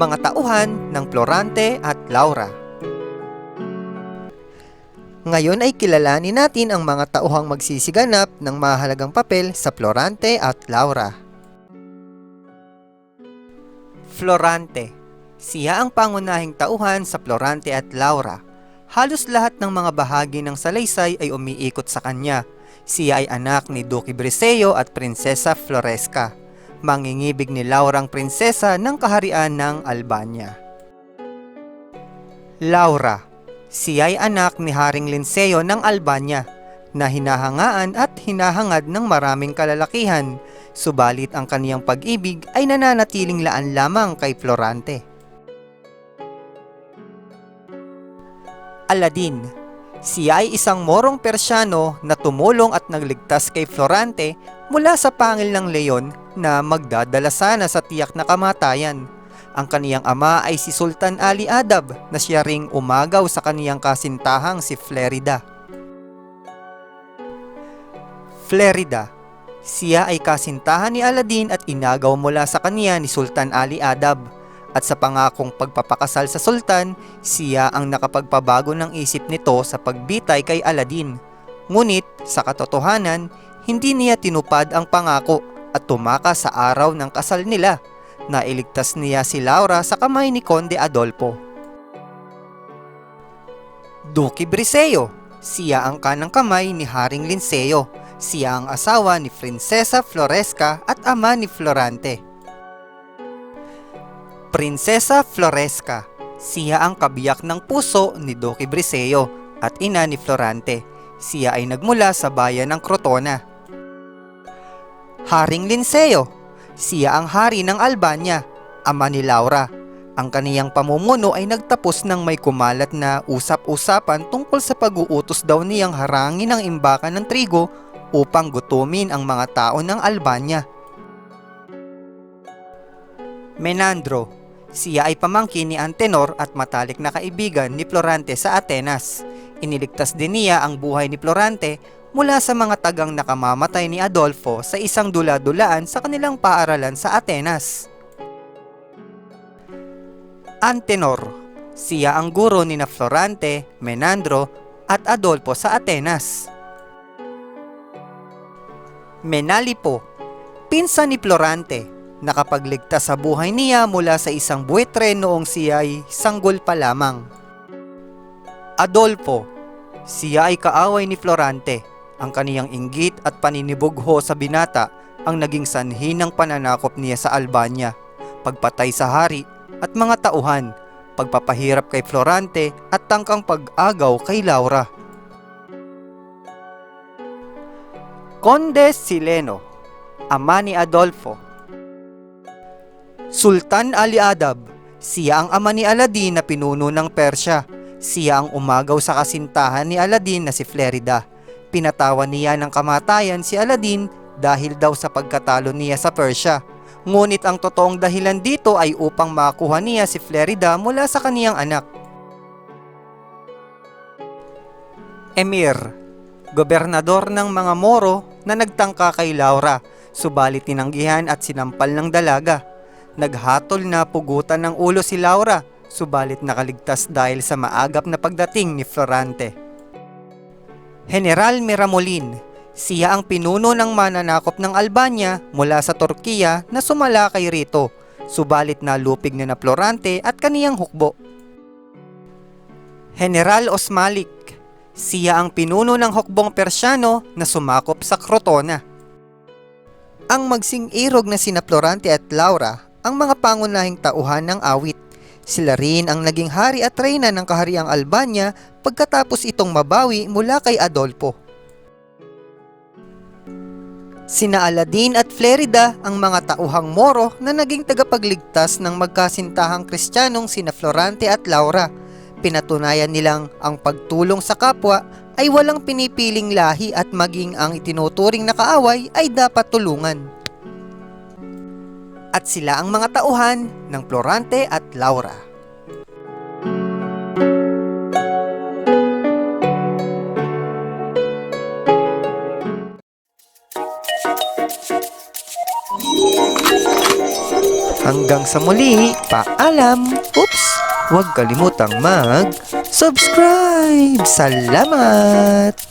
mga tauhan ng Florante at Laura. Ngayon ay kilalanin natin ang mga tauhang magsisiganap ng mahalagang papel sa Florante at Laura. Florante Siya ang pangunahing tauhan sa Florante at Laura. Halos lahat ng mga bahagi ng salaysay ay umiikot sa kanya. Siya ay anak ni Duque Briseo at Prinsesa Floresca. Mangingibig ni Laura ang prinsesa ng kaharian ng Albania. Laura Siya ay anak ni Haring Linceo ng Albania na hinahangaan at hinahangad ng maraming kalalakihan, subalit ang kaniyang pag-ibig ay nananatiling laan lamang kay Florante. Aladdin Siya ay isang morong Persyano na tumulong at nagligtas kay Florante mula sa pangil ng leon na magdadala sana sa tiyak na kamatayan. Ang kaniyang ama ay si Sultan Ali Adab na siya ring umagaw sa kaniyang kasintahang si Flerida. Flerida Siya ay kasintahan ni Aladdin at inagaw mula sa kaniya ni Sultan Ali Adab. At sa pangakong pagpapakasal sa sultan, siya ang nakapagpabago ng isip nito sa pagbitay kay Aladdin. Ngunit sa katotohanan, hindi niya tinupad ang pangako at tumakas sa araw ng kasal nila. Nailigtas niya si Laura sa kamay ni Conde Adolfo. Duque Briseo Siya ang kanang kamay ni Haring Linceo. Siya ang asawa ni Prinsesa Floresca at ama ni Florante. Prinsesa Floresca. Siya ang kabiyak ng puso ni Duque Briseo at ina ni Florante. Siya ay nagmula sa bayan ng Crotona. Haring Linceo. Siya ang hari ng Albania, ama ni Laura. Ang kaniyang pamumuno ay nagtapos ng may kumalat na usap-usapan tungkol sa pag-uutos daw niyang harangin ang imbakan ng trigo upang gutumin ang mga tao ng Albania. Menandro siya ay pamangkin ni Antenor at matalik na kaibigan ni Florante sa Atenas. Iniligtas din niya ang buhay ni Florante mula sa mga tagang nakamamatay ni Adolfo sa isang dula-dulaan sa kanilang paaralan sa Atenas. Antenor Siya ang guro ni Florante, Menandro at Adolfo sa Atenas. Menalipo Pinsan ni Florante nakapagligtas sa buhay niya mula sa isang buwetre noong siya ay sanggol pa lamang. Adolfo, siya ay kaaway ni Florante. Ang kaniyang inggit at paninibugho sa binata ang naging sanhi ng pananakop niya sa Albania, pagpatay sa hari at mga tauhan, pagpapahirap kay Florante at tangkang pag-agaw kay Laura. Conde Sileno, ama ni Adolfo, Sultan Ali Adab, siya ang ama ni Aladdin na pinuno ng Persya. Siya ang umagaw sa kasintahan ni Aladdin na si Flerida. Pinatawan niya ng kamatayan si Aladdin dahil daw sa pagkatalo niya sa Persya. Ngunit ang totoong dahilan dito ay upang makuha niya si Flerida mula sa kaniyang anak. Emir, gobernador ng mga Moro na nagtangka kay Laura, subalit tinanggihan at sinampal ng dalaga. Naghatol na pugutan ng ulo si Laura, subalit nakaligtas dahil sa maagap na pagdating ni Florante. General Miramolin, siya ang pinuno ng mananakop ng Albania mula sa Turkiya na sumalakay rito, subalit nalupig na na Florante at kaniyang hukbo. General Osmalik, siya ang pinuno ng hukbong Persyano na sumakop sa Crotona. Ang magsing irog na sina Florante at Laura ang mga pangunahing tauhan ng awit. Sila rin ang naging hari at reyna ng kahariang Albania pagkatapos itong mabawi mula kay Adolfo. Sina Aladdin at Flerida ang mga tauhang Moro na naging tagapagligtas ng magkasintahang Kristiyanong sina Florante at Laura. Pinatunayan nilang ang pagtulong sa kapwa ay walang pinipiling lahi at maging ang itinuturing na kaaway ay dapat tulungan at sila ang mga tauhan ng Florante at Laura. Hanggang sa muli, paalam! Oops! Huwag kalimutang mag-subscribe! Salamat!